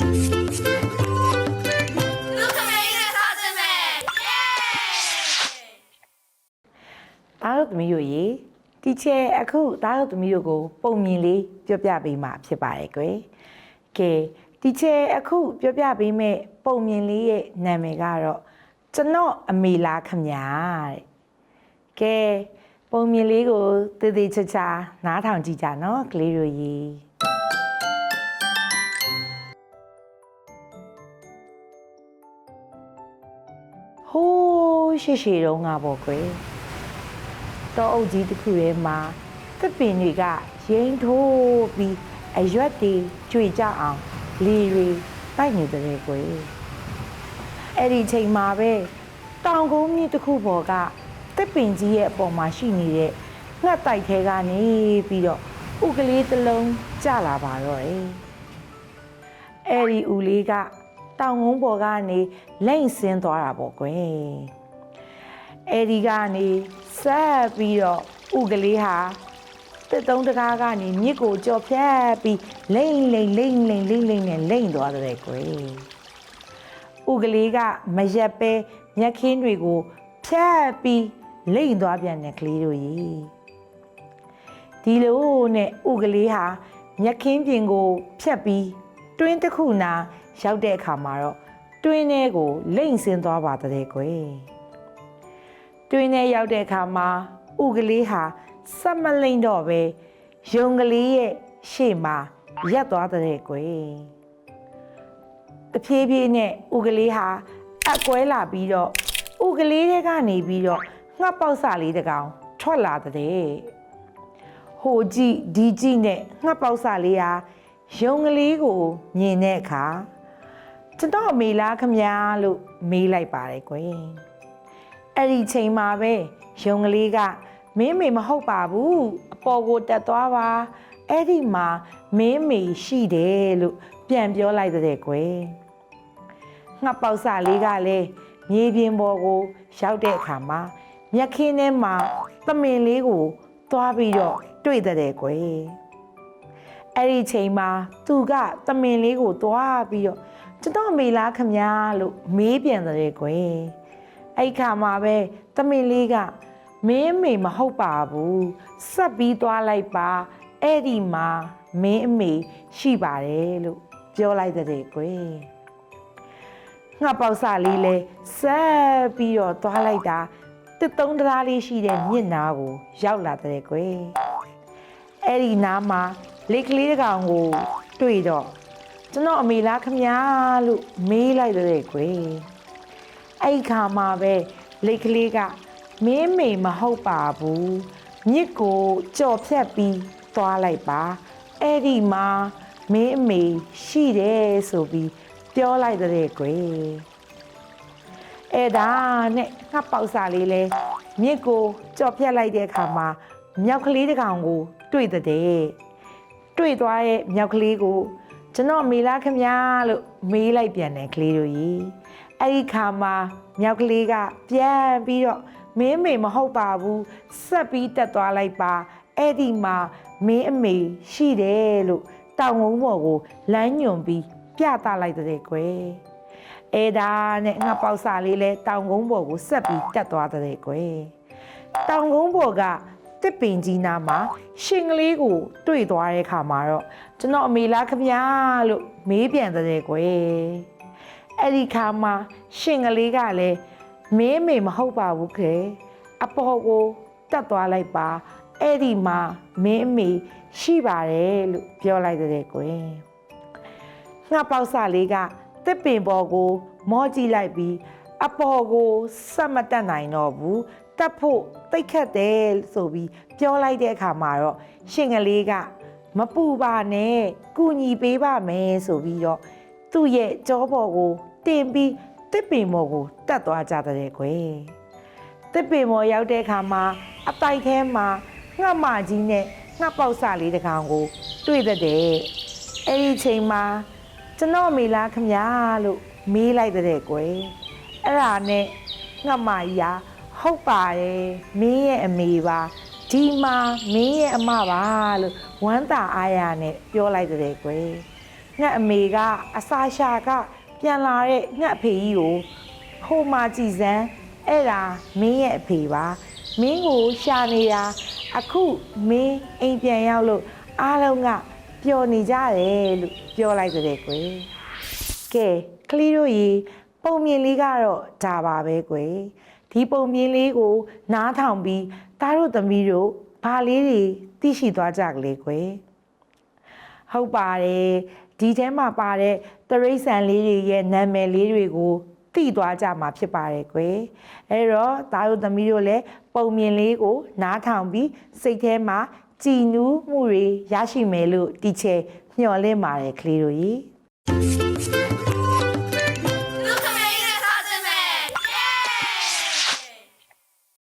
လူခမေးနဲ့စားစမယ်သားတို့သမီးတို့ရေတီချဲအခုသားတို့သမီးတို့ကိုပုံမြင်လေးပြောပြပေးမှာဖြစ်ပါတယ်ကွယ်ကဲတီချဲအခုပြောပြပေးမဲ့ပုံမြင်လေးရဲ့နာမည်ကတော့ကျွန်တော်အမေလားခမညာတဲ့ကဲပုံမြင်လေးကိုတည်တည်ချာချာနားထောင်ကြည့်ကြနော်ကလေးတို့ရေ ဟိုးရှေ့ရှေတုန်းကပေါ့ကွယ်တောအုပ်ကြီးတစ်ခုထဲမှာသစ်ပင်တွေကရင်းထိုးပြီးအရွက်တွေကျွေကြအောင်လေတွေတိုက်နေတဲ့ကွယ်အဲ့ဒီချိန်မှာပဲတောင်ကုန်းမြစ်တစ်ခုပေါ်ကသစ်ပင်ကြီးရဲ့အပေါ်မှာရှိနေတဲ့ငှက်တိုက်ထဲကနေပြီးတော့ဥကလေးတစ်လုံးကျလာပါတော့တယ်အဲ့ဒီဥလေးက တောင်ကုန်းပေါ်ကနေလိမ့်ဆင်းသွားတာပေါ့ကွယ်အဲ့ဒီကနေဆက်ပြီးတော့ဥကလေးဟာတစ်သုံးတကားကနေမြစ်ကိုကြော်ဖြတ်ပြီးလိမ့်လိမ့်လိမ့်လိမ့်လိမ့်လိမ့်နဲ့လိမ့်သွားတဲ့ကွယ်ဥကလေးကမရက်ပဲမျက်ခင်းတွေကိုဖြတ်ပြီးလိမ့်သွားပြန်တဲ့ကလေးတို့ကြီးဒီလိုနဲ့ဥကလေးဟာမျက်ခင်းပြင်ကိုဖြတ်ပြီးတွင်းတစ်ခုနာ ရောက်တဲ့အခါမှာတော့တွင်းထဲကိုလိမ့်ဆင်းသွားပါတဲ့ကွယ်တွင်းထဲရောက်တဲ့အခါမှာဥကလေးဟာစက်မလိမ့်တော့ပဲယုံကလေးရဲ့ရှေ့မှာရက်သွားတဲ့ကွယ်တဖြည်းဖြည်းနဲ့ဥကလေးဟာအကွဲလာပြီးတော့ဥကလေးတွေကနေပြီးတော့ငှက်ပေါက်စာလေးတစ်ကောင်ထွက်လာတဲ့ဟိုကြည့်ဒီကြည့်နဲ့ငှက်ပေါက်စာလေးဟာယုံကလေးကိုမြင်တဲ့အခါ ကျွန်တော်အမေလားခမညာလို့မေးလိုက်ပါတယ်ကွယ်အဲ့ဒီချိန်မှာပဲယုံကလေးကမင်းမေမဟုတ်ပါဘူးအပေါ်ကိုတက်သွားပါအဲ့ဒီမှာမင်းမေရှိတယ်လို့ပြန်ပြောလိုက်တဲ့ကွယ်ငှက်ပေါက်စာလေးကလည်းမြေပြင်ပေါ်ကိုရောက်တဲ့အခါမှာမြက်ခင်းထဲမှာသမင်လေးကိုသွားပြီးတော့တွေ့တဲ့ကွယ်အဲ့ဒီချိန်မှာသူကသမင်လေးကိုသွားပြီးတော့ ကျွန်တော်မေလားခမညာလို့မေးပြန်တဲ့ကွယ်အဲ့ခါမှာပဲတမင်လေးကမင်းအမေမဟုတ်ပါဘူးဆက်ပြီးသွားလိုက်ပါအဲ့ဒီမှာမင်းအမေရှိပါတယ်လို့ပြောလိုက်တဲ့ကွယ်ငါပေါက်စာလေးလဲဆက်ပြီးတော့သွားလိုက်တာတစ်သုံးတရားလေးရှိတဲ့မြစ်နာကို ရောက်လာတဲ့ကွယ်အဲ့ဒီနားမှာလက်ကလေးတစ်ကောင်ကို တွေ့တော့ ကျွန်တော်အမေလားခမညာလို့မေးလိုက်တဲ့ကွယ်အဲ့ခါမှာပဲလိတ်ကလေးကမင်းမေမဟုတ်ပါဘူးမြစ်ကိုကြော်ဖြတ်ပြီးသွားလိုက်ပါအဲ့ဒီမှာမင်းအမေရှိတယ်ဆိုပြီးပြောလိုက်တဲ့ကွယ်အဲ့ဒါနဲ့ငါပေါက်စာလေးလဲမြစ်ကိုကြော်ဖြတ်လိုက်တဲ့အခါမှာမြောက်ကလေးတစ်ကောင်ကို တွေ့တဲ့တွေ့သွားရဲ့မြောက်ကလေးကို ကျွန်တော်မေလားခမညာလို့မေးလိုက်ပြန်တယ်ကလေးတို့ကြီးအဲ့ဒီခါမှာမြောက်ကလေးကပြန်ပြီးတော့မင်းမေမဟုတ်ပါဘူးဆက်ပြီးတက်သွားလိုက်ပါအဲ့ဒီမှာမင်းအမေရှိတယ်လို့တောင်ဝုံပေါ်ကိုလမ်းညွန်ပြီးပြသလိုက်တဲ့ကွယ်အဲ့ဒါနဲ့ငါပေါက်စာလေးလဲတောင်ကုန်းပေါ်ကိုဆက်ပြီးတက်သွားတဲ့ကွယ်တောင်ကုန်းပေါ်က တစ်ပင်ကြီးနာမှာရှင်ကလေးကို တွေ့သွားတဲ့ခါမှာတော့ကျွန်တော်အမေလားခမညာလို့မေးပြန်တဲ့ကွယ်အဲ့ဒီခါမှာရှင်ကလေးကလည်းမင်းမေမဟုတ်ပါဘူးခဲအပေါ်ကိုတက်သွားလိုက်ပါအဲ့ဒီမှာမင်းအမေရှိပါတယ်လို့ပြောလိုက်တဲ့ကွယ်ငှက်ပေါက်စာလေးကတစ်ပင်ပေါ်ကို မောကြည့်လိုက်ပြီးအပေါ်ကိုစက်မတက်နိုင်တော့ဘူး တက်ဖို့တိတ်ခတ်တယ်ဆိုပြီးပြောလိုက်တဲ့အခါမှာတော့ရှင်ကလေးကမပူပါနဲ့ကုညီပေးပါမယ်ဆိုပြီးတော့သူ့ရဲ့ကြောပေါ်ကိုတင်ပြီးတစ်ပင်ပေါ်ကိုတက်သွားကြတဲ့ကွယ်တစ်ပင်ပေါ်ရောက်တဲ့အခါမှာအပိုက်ထဲမှာငှက်မကြီးနဲ့ငှက်ပေါက်စလေးတစ်ကောင်ကို တွေ့တဲ့တဲ့အဲ့ဒီချိန်မှာကျွန်တော်မေလားခမညာလို့မေးလိုက်တဲ့ကွယ်အဲ့ဒါနဲ့ငှက်မကြီးဟာ ဟုတ်ပါတယ်မင်းရဲ့အမေပါဒီမှာမင်းရဲ့အမပါလို့ဝမ်းသာအားရနဲ့ပြောလိုက်တဲ့ကွယ်ငှက်အမေကအစာရှာက ပြန်လာတဲ့ငှက်အဖေကြီးကိုဟိုမှာကြည်စမ်းအဲ့ဒါမင်းရဲ့အဖေပါမင်းကိုရှာနေတာအခုမင်းအိမ်ပြန်ရောက်လို့အားလုံးကပျော်နေကြတယ်လို့ပြောလိုက်ကြတယ်ကွယ်ကဲကလေးတို့ရေပုံမြင်လေးကတော့ဒါပါပဲကွယ် ဒီပုံမြင်လေးကို နားထောင်ပြီးသားတို့သမီးတို့ဘာလေးတွေသိရှိသွားကြကလေးကွယ်ဟုတ်ပါတယ်ဒီထဲမှာပါတဲ့တရိษံလေးတွေရဲ့နာမည်လေးတွေကိုသိသွားကြမှာဖြစ်ပါတယ်ကွယ်အဲတော့သားတို့သမီးတို့လည်းပုံမြင်လေးကို နားထောင်ပြီးစိတ်ထဲမှာကြည်နူးမှုတွေရရှိမယ်လို့တီချေမျှော်လင့်ပါတယ်ကလေးတို့ကြီး